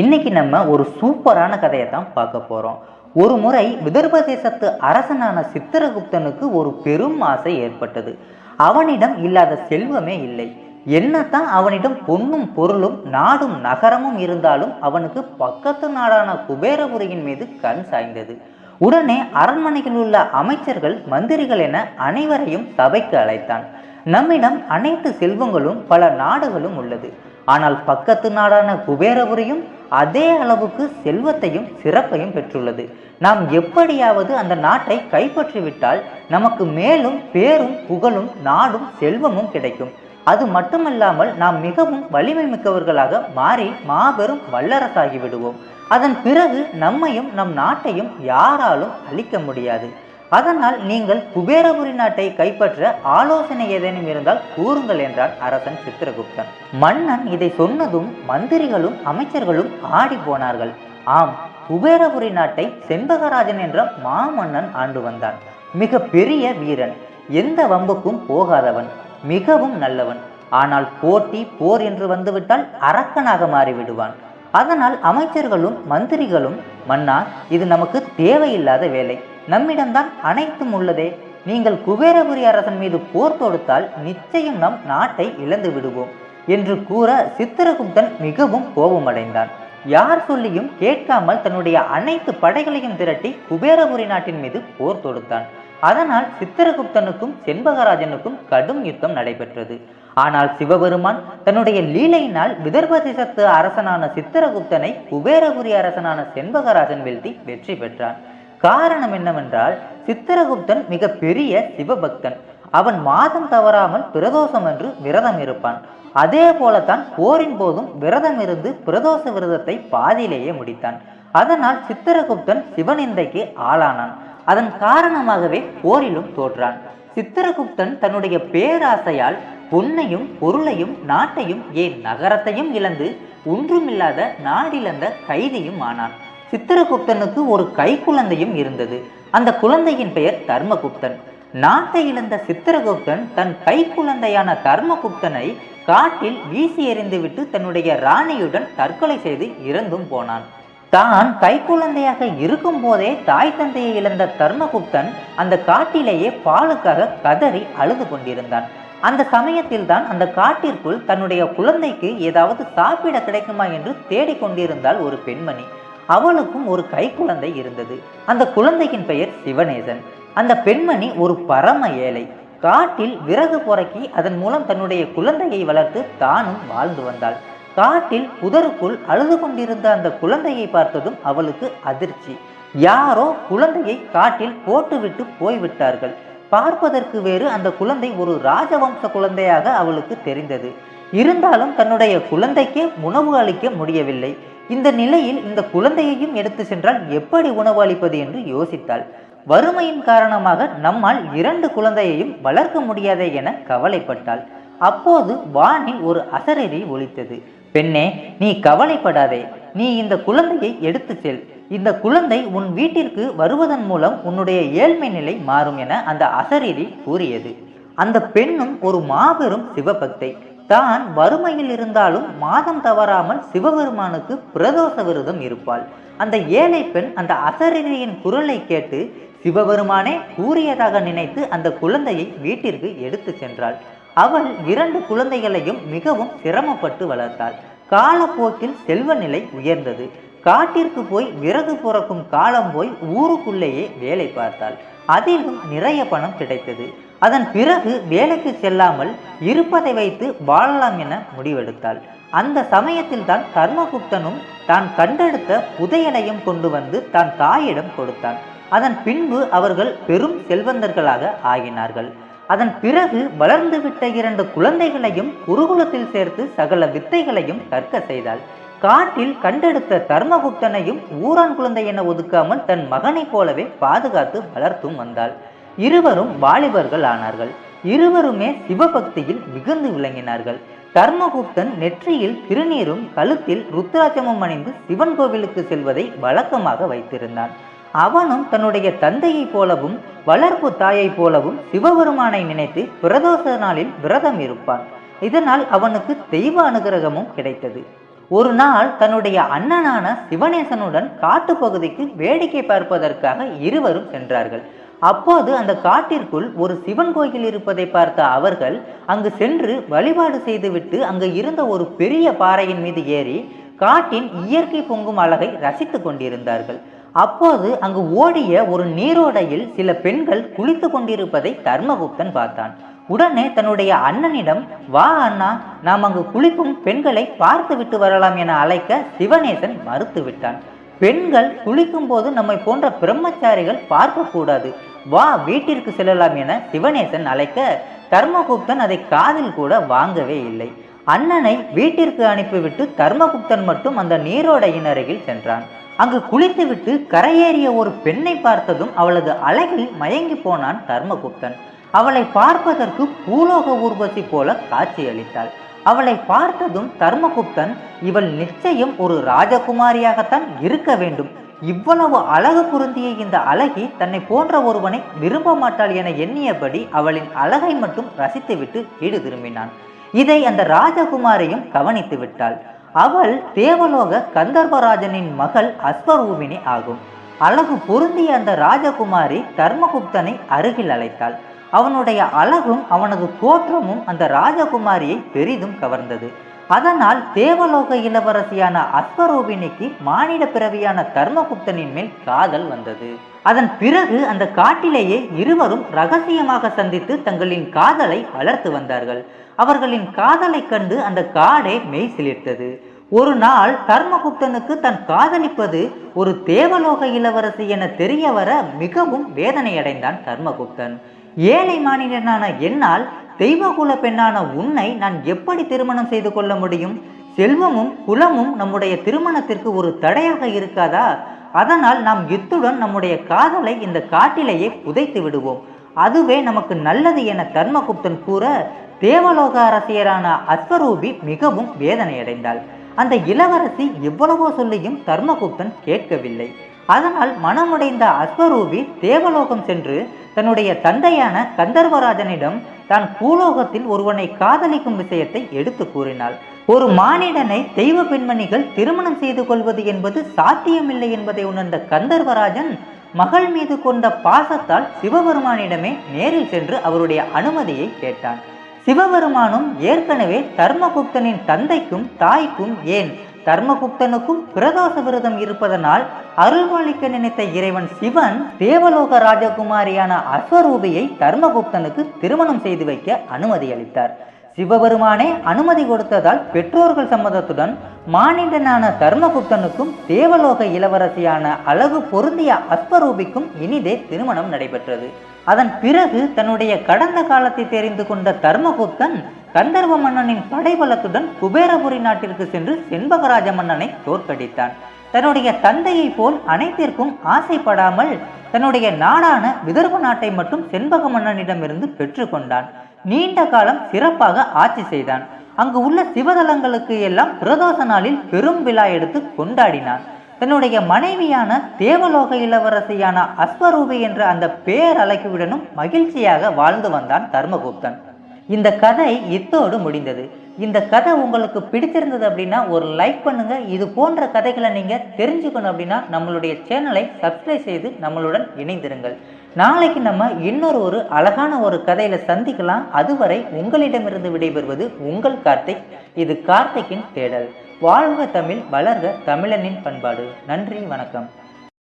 இன்னைக்கு நம்ம ஒரு சூப்பரான கதையை தான் பார்க்க போகிறோம் ஒரு முறை விதர்ப தேசத்து அரசனான சித்திரகுப்தனுக்கு ஒரு பெரும் ஆசை ஏற்பட்டது. அவனிடம் இல்லாத செல்வமே இல்லை. என்னத்தான் அவனிடம் பொன்னும் பொருளும் நாடும் நகரமும் இருந்தாலும் அவனுக்கு பக்கத்து நாடான குபேரபுரியின் மீது கண் சாய்ந்தது. உடனே அரண்மனையில் உள்ள அமைச்சர்கள் மந்திரிகள் என அனைவரையும் சபைக்கு அழைத்தான். நம்மிடம் அனைத்து செல்வங்களும் பல நாடுகளும் உள்ளது. ஆனால் பக்கத்து நாடான குபேரபுரியும் அதே அளவுக்கு செல்வத்தையும் சிறப்பையும் பெற்றுள்ளது. நாம் எப்படியாவது அந்த நாட்டை கைப்பற்றிவிட்டால் நமக்கு மேலும் பேரும் புகழும் நாடும் செல்வமும் கிடைக்கும். அது மட்டுமல்லாமல் நாம் மிகவும் வலிமை மிக்கவர்களாக மாறி மாபெரும் வல்லரசாகி விடுவோம். அதன் பிறகு நம்மையும் நம் நாட்டையும் யாராலும் அழிக்க முடியாது. அதனால் நீங்கள் குபேரபுரி நாட்டை கைப்பற்ற ஆலோசனை ஏதேனும் இருந்தால் கூறுங்கள் என்றான் அரசன் சித்திரகுப்தன். மன்னன் இதை சொன்னதும் மந்திரிகளும் அமைச்சர்களும் ஆடி போனார்கள். ஆம் குபேரபுரி நாட்டை செண்பகராஜன் என்ற மாமன்னன் ஆண்டு வந்தான். மிக பெரிய வீரன் எந்த வம்புக்கும் போகாதவன் மிகவும் நல்லவன். ஆனால் போட்டி போர் என்று வந்துவிட்டால் அரக்கனாக மாறிவிடுவான். அதனால் அமைச்சர்களும் மந்திரிகளும் மன்னா இது நமக்கு தேவையில்லாத வேலை. நம்மிடம்தான் அனைத்தும் உள்ளதே. நீங்கள் குபேரபுரி அரசன் மீது போர் தொடுத்தால் நிச்சயம் நம் நாட்டை இழந்து விடுவோம் என்று கூற சித்திரகுப்தன் மிகவும் கோபமடைந்தான். யார் சொல்லியும் கேட்காமல் தன்னுடைய அனைத்து படைகளையும் திரட்டி குபேரபுரி நாட்டின் மீது போர் தொடுத்தான். அதனால் சித்திரகுப்தனுக்கும் செண்பகராஜனுக்கும் கடும் யுத்தம் நடைபெற்றது. ஆனால் சிவபெருமான் தன்னுடைய லீலையினால் விதர்ப தேசத்து அரசனான சித்திரகுப்தனை குபேரபுரி அரசனான செண்பகராஜன் வீழ்த்தி வெற்றி பெற்றான். காரணம் என்னவென்றால் சித்திரகுப்தன் மிக பெரிய சிவபக்தன். அவன் மாதம் தவறாமல் பிரதோஷம் என்று விரதம் இருப்பான். அதே போலத்தான் போரின் போதும் விரதம் இருந்து பிரதோஷ விரதத்தை பாதியிலேயே முடித்தான். அதனால் சித்திரகுப்தன் சிவனிந்தைக்கு ஆளானான். அதன் காரணமாகவே போரிலும் தோற்றான். சித்திரகுப்தன் தன்னுடைய பேராசையால் பொன்னையும் பொருளையும் நாட்டையும் ஏன் நகரத்தையும் இழந்து ஒன்றுமில்லாத நாடிழந்த கைதியும் ஆனான். சித்திரகுப்தனுக்கு ஒரு கைக்குழந்தையும் இருந்தது. அந்த குழந்தையின் பெயர் தர்மகுப்தன். நாட்டை இழந்த சித்திரகுப்தன் தன் கைக்குழந்தையான தர்மகுப்தனை காட்டில் வீசி எறிந்துவிட்டு தன்னுடைய ராணியுடன் தற்கொலை செய்து இறந்தும் போனான். தான் கைக்குழந்தையாக இருக்கும் போதே தாய் தந்தையை இழந்த தர்மகுப்தன் அந்த காட்டிலேயே பாலுக்காக கதறி அழுது கொண்டிருந்தான். அந்த சமயத்தில் தான் அந்த காட்டிற்குள் தன்னுடைய குழந்தைக்கு ஏதாவது சாப்பிட கிடைக்குமா என்று தேடிக்கொண்டிருந்தாள் ஒரு பெண்மணி. அவளுக்கும் ஒரு கைக்குழந்தை இருந்தது. அந்த குழந்தையின் பெயர் சிவநேசன். அந்த பெண்மணி ஒரு பரம ஏழை. காட்டில் விறகு புறக்கி அதன் மூலம் தன்னுடைய குழந்தையை வளர்த்து தானும் வாழ்ந்து வந்தாள். காட்டில் புதருக்குள் அழுது கொண்டிருந்த அந்த குழந்தையை பார்த்ததும் அவளுக்கு அதிர்ச்சி. யாரோ குழந்தையை காட்டில் போட்டுவிட்டு போய்விட்டார்கள். பார்ப்பதற்கு வேறு அந்த குழந்தை ஒரு ராஜவம்ச குழந்தையாக அவளுக்கு தெரிந்தது. இருந்தாலும் தன்னுடைய குழந்தைக்கே உணவு அளிக்க முடியவில்லை. இந்த நிலையில் இந்த குழந்தையையும் எடுத்து சென்றால் எப்படி உணவு அளிப்பது என்று யோசித்தாள். வறுமையின் காரணமாக நம்மால் இரண்டு குழந்தையையும் வளர்க்க முடியாதே என கவலைப்பட்டாள். அப்போது வானில் ஒரு அசரறி ஒலித்தது. பெண்ணே நீ கவலைப்படாதே. நீ இந்த குழந்தையை எடுத்து செல். இந்த குழந்தை உன் வீட்டிற்கு வருவதன் மூலம் உன்னுடைய ஏழ்மை நிலை மாறும் என அந்த அசரீரி கூறியது. அந்த பெண்ணும் ஒரு மாபெரும் சிவபக்தை. தான் வறுமையில் இருந்தாலும் மாதம் தவறாமல் சிவபெருமானுக்கு பிரதோஷ விரதம் இருப்பாள். அந்த ஏழை பெண் அந்த அசரீரியின் குரலை கேட்டு சிவபெருமானே கூறியதாக நினைத்து அந்த குழந்தையை வீட்டிற்கு எடுத்து சென்றாள். அவள் இரண்டு குழந்தைகளையும் மிகவும் சிரமப்பட்டு வளர்த்தாள். காலப்போக்கில் செல்வ நிலை உயர்ந்தது. காட்டிற்கு போய் விறகு புறக்கும் காலம் போய் ஊருக்குள்ளேயே வேலை பார்த்தாள். அதிலும் நிறைய பணம் கிடைத்தது. அதன் பிறகு வேலைக்கு செல்லாமல் இருப்பதை வைத்து வாழலாம் என முடிவெடுத்தாள். அந்த சமயத்தில் தான் தர்மகுப்தனும் தான் கண்டெடுத்த புதையலையும் கொண்டு வந்து தான் தாயிடம் கொடுத்தான். அதன் பின்பு அவர்கள் பெரும் செல்வந்தர்களாக ஆகினார்கள். அதன் பிறகு வளர்ந்துவிட்ட இரண்டு குழந்தைகளையும் குருகுலத்தில் சேர்த்து சகல வித்தைகளையும் கற்க செய்தாள். காட்டில் கண்டெடுத்த தர்மகுப்தனையும் ஊரான் குழந்தை என ஒதுக்காமல் தன் மகனைப் போலவே பாதுகாத்து வளர்த்தும் வந்தாள். இருவரும் வாலிபர்கள் ஆனார்கள். இருவருமே சிவபக்தியில் மிகுந்து விளங்கினார்கள். தர்மகுப்தன் நெற்றியில் திருநீரும் கழுத்தில் ருத்ராட்சமும் அணிந்து சிவன் கோவிலுக்கு செல்வதை வழக்கமாக வைத்திருந்தான். அவனும் தன்னுடைய தந்தையைப் போலவும் வளர்ப்பு தாயைப் போலவும் சிவபெருமானை நினைத்து பிரதோஷ நாளில் விரதம் இருப்பான். இதனால் அவனுக்கு தெய்வ அனுகிரகமும் கிடைத்தது. ஒரு நாள் தன்னுடைய அண்ணனான சிவனேசனுடன் காட்டுப்பகுதிக்கு வேடிக்கை பார்ப்பதற்காக இருவரும் சென்றார்கள். அப்போது அந்த காட்டிற்குள் ஒரு சிவன் கோயில் இருப்பதை பார்த்த அவர்கள் அங்கு சென்று வழிபாடு செய்துவிட்டு அங்கு இருந்த ஒரு பெரிய பாறையின் மீது ஏறி காட்டின் இயற்கை பொங்கும் அழகை ரசித்துக் கொண்டிருந்தார்கள். அப்போது அங்கு ஓடிய ஒரு நீரோடையில் சில பெண்கள் குளித்து கொண்டிருப்பதை தர்மகுப்தன் பார்த்தான். உடனே தன்னுடைய அண்ணனிடம் வா அண்ணா நாம் அங்கு குளிக்கும் பெண்களை பார்த்து விட்டு வரலாம் என அழைக்க சிவநேசன் மறுத்து விட்டான் பெண்கள் குளிக்கும் போது நம்மை போன்ற பிரம்மச்சாரிகள் பார்க்கக்கூடாது வா வீட்டிற்கு செல்லலாம் என சிவநேசன் அழைக்க தர்மகுப்தன் அதை காதில் கூட வாங்கவே இல்லை. அண்ணனை வீட்டிற்கு அனுப்பிவிட்டு தர்மகுப்தன் மட்டும் அந்த நீரோடையின் அருகில் சென்றான். அங்கு குளித்துவிட்டு கரையேறிய ஒரு பெண்ணை பார்த்ததும் அவளது அழகில் மயங்கி போனான் தர்மகுப்தன். அவளை பார்ப்பதற்கு பூலோக ஊர்வசி போல காட்சியளித்தாள் அவளை பார்த்ததும் தர்மகுப்தன் இவள் நிச்சயம் ஒரு ராஜகுமாரியாகத்தான் இருக்க வேண்டும். இவ்வளவு அழகு பொருந்திய இந்த அழகி தன்னை போன்ற ஒருவனை விரும்ப மாட்டாள் என எண்ணியபடி அவளின் அழகை மட்டும் ரசித்துவிட்டு வீடு திரும்பினான். இதை அந்த ராஜகுமாரியும் கவனித்து விட்டாள் அவள் தேவலோக கந்தர்வராஜனின் மகள் அஸ்வரூபிணி ஆகும். அழகு பொருந்திய அந்த ராஜகுமாரி தர்மகுப்தனை அருகில் அழைத்தாள். அவனுடைய அழகும் அவனது தோற்றமும் அந்த ராஜகுமாரியை பெரிதும் கவர்ந்தது. அதனால் தேவலோக இளவரசியான அஸ்வரூபிணிக்கு மானிட பிறவியான தர்மகுப்தனின் மேல் காதல் வந்தது. அதன் பிறகு அந்த காட்டிலேயே இருவரும் ரகசியமாக சந்தித்து தங்களின் காதலை வளர்த்து வந்தார்கள். அவர்களின் காதலை கண்டு அந்த காடே மெய் சிலிர்த்தது. ஒரு நாள் தர்மகுப்தனுக்கு தன் காதலிப்பது ஒரு தேவலோக இளவரசி என தெரிய வர மிகவும் வேதனையடைந்தான் தர்மகுப்தன். ஏழை மாநிலனான என்னால் தெய்வகுல பெண்ணான உன்னை நான் எப்படி திருமணம் செய்து கொள்ள முடியும்? செல்வமும் குலமும் நம்முடைய திருமணத்திற்கு ஒரு தடையாக இருக்காதா? அதனால் நாம் இத்துடன் நம்முடைய காதலை இந்த காட்டிலேயே புதைத்து விடுவோம். அதுவே நமக்கு நல்லது என தர்மகுப்தன் கூற தேவலோக அரசியரான அஸ்வரூபி மிகவும் வேதனையடைந்தாள். அந்த இளவரசி எவ்வளவோ சொல்லியும் தர்மகுப்தன் கேட்கவில்லை. அதனால் மனமுடைந்த அஸ்வரூபி தேவலோகம் சென்று தன்னுடைய தந்தையான கந்தர்வராஜனிடம் தான் பூலோகத்தில் ஒருவனை காதலிக்கும் விஷயத்தை எடுத்து கூறினாள். ஒரு மானிடனை தெய்வ பெண்மணிகள் திருமணம் செய்து கொள்வது என்பது சாத்தியமில்லை என்பதை உணர்ந்த கந்தர்வராஜன் மகள் மீது கொண்ட பாசத்தால் சிவபெருமானிடமே நேரில் சென்று அவருடைய அனுமதியை கேட்டான். சிவபெருமானும் ஏற்கனவே தர்மகுப்தனின் தந்தைக்கும் தாய்க்கும் ஏன் தர்மகுப்தனுக்கும் பிரதோஷ விரதம் இருப்பதனால் அருள்பாலிக்க நினைத்த இறைவன் சிவன் தேவலோக ராஜகுமாரியான அஸ்வரூபியை தர்மகுப்தனுக்கு திருமணம் செய்து வைக்க அனுமதி அளித்தார். சிவபெருமானே அனுமதி கொடுத்ததால் பெற்றோர்கள் சம்மதத்துடன் மானிடனான தர்மகுப்தனுக்கும் தேவலோக இளவரசியான அழகு பொருந்திய அஸ்வரூபிக்கும் இனிதே திருமணம் நடைபெற்றது. அதன் பிறகு தன்னுடைய கடந்த காலத்தை தெரிந்து கொண்ட தர்மகுப்தன் கந்தர்வ மன்னனின் படைபலத்துடன் குபேரபுரி நாட்டிற்கு சென்று செண்பகராஜ மன்னனை தோற்கடித்தான். தன்னுடைய தந்தையை போல் அனைத்திற்கும் ஆசைப்படாமல் தன்னுடைய நாடான விதர்ப நாட்டை மட்டும் செண்பக மன்னனிடமிருந்து பெற்றுக்கொண்டான். நீண்ட காலம் சிறப்பாக ஆட்சி செய்தான். அங்கு உள்ள சிவதலங்களுக்கு எல்லாம் பிரதோஷ நாளில் பெரும் விழா எடுத்து கொண்டாடினான் தன்னுடைய மனைவியான தேவலோக இளவரசியான அஸ்வரூபி என்ற அந்த பேரழகியுடனும் மகிழ்ச்சியாக வாழ்ந்து வந்தான் தர்மகுப்தன். இந்த கதை இத்தோடு முடிந்தது. இந்த கதை உங்களுக்கு பிடிச்சிருந்தது அப்படின்னா ஒரு லைக் பண்ணுங்க. இது போன்ற கதைகளை நீங்க தெரிஞ்சுக்கணும் அப்படின்னா நம்மளுடைய சேனலை சப்ஸ்கிரைப் செய்து நம்மளுடன் இணைந்திருங்கள். நாளைக்கு நம்ம இன்னொரு ஒரு அழகான ஒரு கதையில சந்திக்கலாம். அதுவரை உங்களிடமிருந்து விடைபெறுவது உங்கள் கார்த்திக். இது கார்த்திக்கின் தேடல். வாழ்க தமிழ் வளர்க தமிழனின் பண்பாடு. நன்றி வணக்கம்.